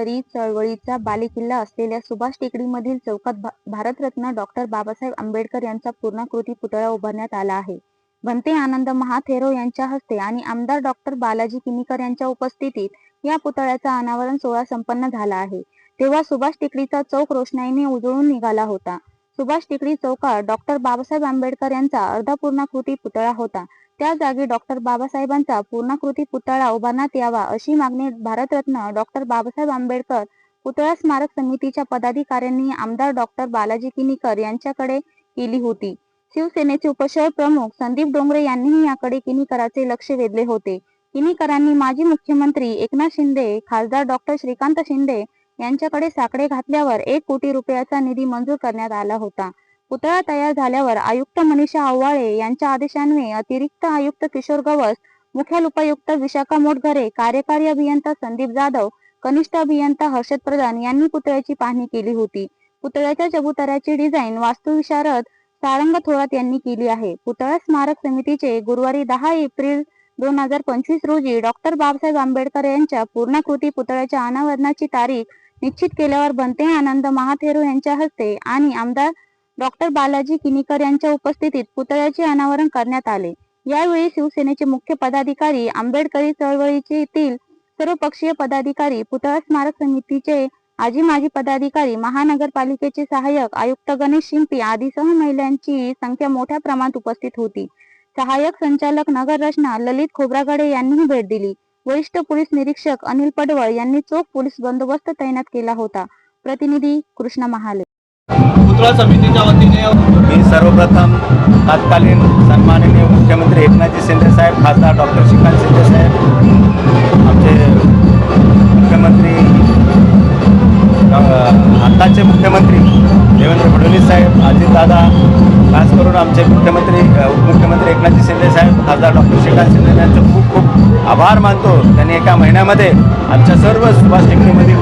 आंबेडकरी चळवळीचा बालेकिल्ला असलेल्या सुभाष टेकडीमधील चौकात भारतरत्न डॉक्टर बाबासाहेब आंबेडकर यांचा पूर्णाकृती पुतळा उभारण्यात आला आहे. भंते आनंद महाथेरो यांच्या हस्ते आणि आमदार डॉक्टर बालाजी किनीकर यांच्या उपस्थितीत या पुतळ्याचा अनावरण सोहळा संपन्न झाला आहे. तेव्हा सुभाष टेकडीचा चौक रोषणाईने उजळून निघाला होता. सुभाष टेकडी चौकात डॉक्टर बाबासाहेब आंबेडकर यांचा अर्धा पूर्णाकृती पुतळा होता. त्या जागी डॉक्टर बाबासाहेबांचा पूर्णाकृती पुतळा उभारण्यात यावा अशी मागणी भारतरत्न डॉक्टर बाबासाहेब आंबेडकर पुतळा स्मारक समितीच्या पदाधिकाऱ्यांनी आमदार डॉक्टर बालाजी किनीकर यांच्याकडे केली होती. शिवसेनेचे उपशहर प्रमुख संदीप डोंगरे यांनीही याकडे किनीकरांचे लक्ष वेधले होते. किनीकरांनी माजी मुख्यमंत्री एकनाथ शिंदे खासदार डॉक्टर श्रीकांत शिंदे यांच्याकडे साकडे घातल्यावर एक कोटी रुपयाचा निधी मंजूर करण्यात आला होता. पुतळा तयार झाल्यावर आयुक्त मनीषा आव्हाळे यांच्या आदेशान्वये अतिरिक्त आयुक्त किशोर गवस मुख्य उपायुक्त विशाखा मोटघरे कार्यकारी अभियंता संदीप जाधव कनिष्ठ अभियंता हर्षद प्रधान यांनी पुतळ्याची पाहणी केली होती. पुतळ्याच्या चबुतऱ्याची डिझाईन वास्तुविशारद सारंग थोरात यांनी केली आहे. पुतळा स्मारक समितीचे गुरुवारी दहा एप्रिल दोन हजार पंचवीस रोजी डॉक्टर बाबासाहेब आंबेडकर यांच्या पूर्णाकृती पुतळ्याच्या अनावरणाची तारीख निश्चित केल्यावर बनते आनंद महाथेरो यांच्या हस्ते आणि आमदार डॉक्टर बालाजी किनीकर यांच्या उपस्थितीत पुतळ्याचे अनावरण करण्यात आले. यावेळी शिवसेनेचे मुख्य पदाधिकारी आंबेडकरी चळवळीतील सर्व पक्षीय पदाधिकारी पुतळा स्मारक समितीचे आजी माजी पदाधिकारी महानगरपालिकेचे सहाय्यक आयुक्त गणेश शिंपी आदीसह महिलांची संख्या मोठ्या प्रमाणात उपस्थित होती. सहाय्यक संचालक नगर रचना ललित खोब्रागडे यांनीही भेट दिली. वरिष्ठ पोलीस निरीक्षक अनिल पडवळ यांनी चोख पोलीस बंदोबस्त तैनात केला होता. प्रतिनिधी कृष्णा महाले. पुतळा समितीच्या वतीने मी सर्वप्रथम तत्कालीन सन्माननीय मुख्यमंत्री एकनाथजी शिंदे साहेब खासदार डॉक्टर श्रीकांत शिंदे साहेब आमचे मुख्यमंत्री आत्ताचे मुख्यमंत्री देवेंद्र फडणवीस साहेब अजितदादा खास करून आमचे मुख्यमंत्री उपमुख्यमंत्री एकनाथजी शिंदे साहेब खासदार डॉक्टर श्रीकांत शिंदे यांचं खूप खूप आभार मानतो. त्यांनी एका महिन्यामध्ये आमच्या सर्व सुभाष टेकडीमधील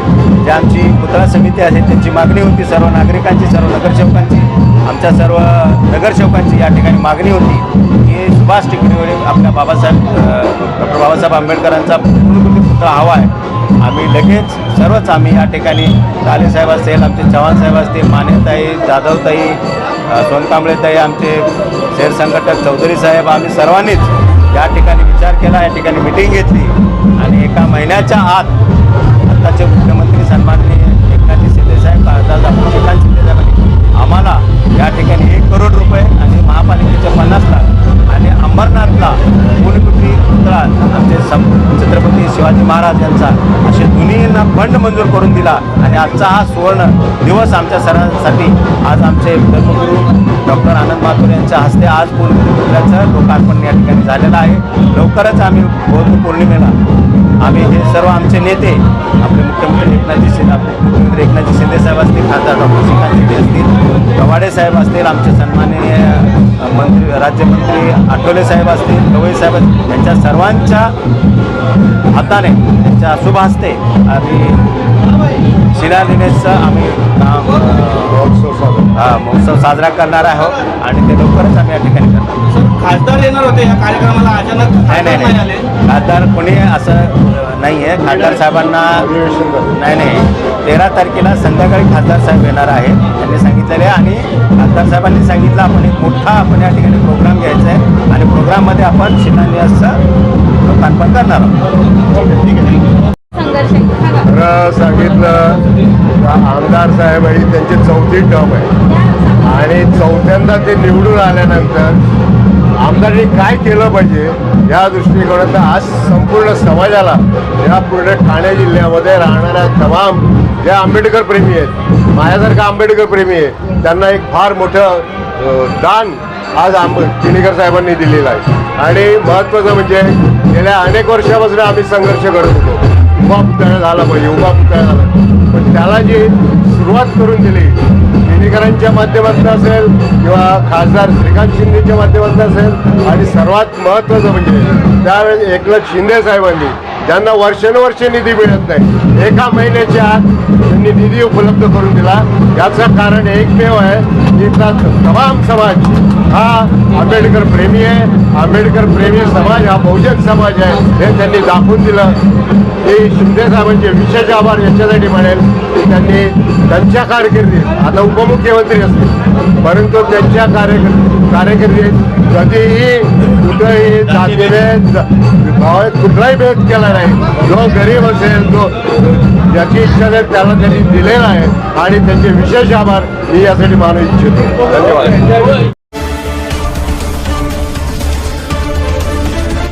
जी आमची पुतळा समिती आहे त्यांची मागणी होती सर्व नागरिकांची सर्व नगरसेवकांची आमच्या सर्व नगरसेवकांची या ठिकाणी मागणी होती की सुभाष टेकडीवरील आपल्या बाबासाहेब डॉक्टर बाबासाहेब आंबेडकरांचा पूर्णकृती पुतळा हवा आहे. आम्ही लगेच सर्वच आम्ही या ठिकाणी काले साहेब असतील आमचे चव्हाण साहेब असतील मानेताई जाधवताई सोनकांबळेताई आमचे शेर संघटक चौधरी साहेब आम्ही सर्वांनीच या ठिकाणी विचार केला या ठिकाणी मिटिंग घेतली. आणि एका महिन्याच्या आत आत्ताचे मुख्यमंत्री सन्माननीय एकनाथजी सिद्धेसाहेब खासदार डॉक्टर श्रीकांत आम्हाला या ठिकाणी एक करोड रुपये आणि महापालिकेचे पन्नास सम छत्रपती शिवाजी महाराज यांचा असे दोन्हींना फंड मंजूर करून दिला. आणि आजचा हा सुवर्ण दिवस आमच्या सर्वांसाठी आज आमचे धर्मगुरू डॉक्टर आनंद माथुर यांच्या हस्ते आज पूर्णिमेचं लोकार्पण या ठिकाणी झालेलं आहे. लवकरच आम्ही बौद्ध पौर्णिमेला आम्ही हे सर्व आमचे नेते आपले मुख्यमंत्री एकनाथजी शिंदे आपले मुख्यमंत्री एकनाथजी शिंदे साहेब असतील खासदार डॉक्टर श्रीकांत शिंदे असतील गवाडे साहेब असतील आमचे सन्माननीय मंत्री राज्यमंत्री आठवले साहेब असतील गवई साहेब असतील यांच्या सर्वांच्या हाताने त्यांच्या शुभ हस्ते आम्ही शिलान्यासाचं आम्ही हा महोत्सव साजरा करणार आहोत आणि ते लवकरच आम्ही या ठिकाणी करणार खासदार येणार होते या कार्यक्रमाला अचानक नाही खासदार नाही. खासदार कोणी असं नाही आहे खासदार साहेबांना नाही नाही. तेरा तारखेला संध्याकाळी खासदार साहेब येणार आहे आहे. आणि खासदार साहेबांनी सांगितलं आपण एक मोठा आपण या ठिकाणी प्रोग्राम घ्यायचा आहे. आणि प्रोग्राममध्ये आपण शिलान्यासचं लोकार्पण करणार आहोत. ठीक आहे. खरं सांगितलं आमदार साहेब ही त्यांची चौथी टर्म आहे. आणि चौथ्यांदा ते निवडून आल्यानंतर आमदारांनी काय केलं पाहिजे या दृष्टिकोनातून आज संपूर्ण समाजाला या पूर्ण ठाणे जिल्ह्यामध्ये राहणाऱ्या तमाम जे आंबेडकर प्रेमी आहेत माझ्यासारखा आंबेडकर प्रेमी आहे. त्यांना एक फार मोठं दान आज आंब किणीकर साहेबांनी दिलेलं आहे. आणि महत्त्वाचं म्हणजे गेल्या अनेक वर्षापासून आम्ही संघर्ष करत होतो. उभा पुतळा झाला पाहिजे उभा पुतळा झाला पण त्याला जी सुरुवात करून दिली किणीकरांच्या माध्यमातून असेल किंवा खासदार श्रीकांत शिंदेच्या माध्यमातून असेल आणि सर्वात महत्त्वाचं म्हणजे त्यावेळेस एकनाथ शिंदे साहेबांनी ज्यांना वर्षानुवर्ष निधी मिळत नाही एका महिन्याच्या आत त्यांनी निधी उपलब्ध करून दिला. याचं कारण एकमेव आहे इथला तमाम समाज हा आंबेडकर प्रेमी आहे. आंबेडकर प्रेमी समाज हा बहुजन समाज आहे हे त्यांनी दाखवून दिलं. की शिंदे साहेबांचे विशेष आभार याच्यासाठी म्हणेल की त्यांनी त्यांच्या कारकिर्दीत आता उपमुख्यमंत्री असतील परंतु त्यांच्या कार्यकर्ते कार्यकिर्दीत कधीही कुठेही जातीभेद भावात कुठलाही भेद केला नाही. जो गरीब असेल तो ज्याची इच्छा असेल त्याला त्यांनी दिलेला आहे आणि त्यांचे विशेष आभार मी यासाठी मानू इच्छितो. धन्यवाद.